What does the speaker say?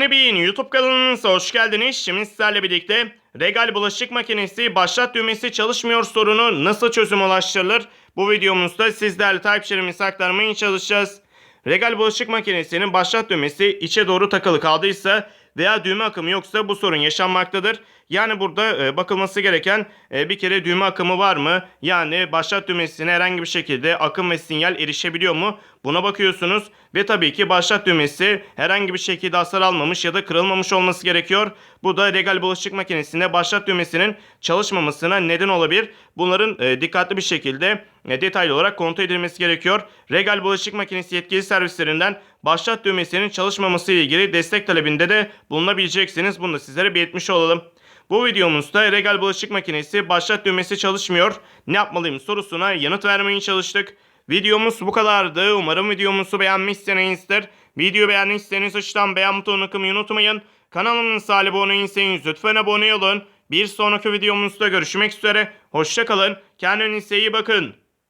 Hani Bey'in YouTube kanalınıza hoş geldiniz. Şimdi sizlerle birlikte Regal bulaşık makinesi başlat düğmesi çalışmıyor sorunu nasıl çözüm ulaştırılır? Bu videomuzda sizlerle takipçilerimizi aktarmaya çalışacağız. Regal bulaşık makinesinin başlat düğmesi içe doğru takılı kaldıysa veya düğme akımı yoksa bu sorun yaşanmaktadır. Yani burada e, bakılması gereken e, bir kere düğme akımı var mı? Yani başlat düğmesine herhangi bir şekilde akım ve sinyal erişebiliyor mu? Buna bakıyorsunuz ve tabii ki başlat düğmesi herhangi bir şekilde hasar almamış ya da kırılmamış olması gerekiyor. Bu da Regal bulaşık makinesinde başlat düğmesinin çalışmamasına neden olabilir. Bunların e, dikkatli bir şekilde detaylı olarak kontrol edilmesi gerekiyor. Regal bulaşık makinesi yetkili servislerinden başlat düğmesinin çalışmaması ile ilgili destek talebinde de bulunabileceksiniz. Bunu da sizlere belirtmiş olalım. Bu videomuzda Regal bulaşık makinesi başlat düğmesi çalışmıyor. Ne yapmalıyım sorusuna yanıt vermeye çalıştık. Videomuz bu kadardı. Umarım videomuzu beğenmişsinizdir. Video beğendiyseniz aşağıdan beğen butonuna kılmayı unutmayın. Kanalımın abone değilseniz lütfen abone olun. Bir sonraki videomuzda görüşmek üzere. Hoşçakalın. Kendinize iyi bakın.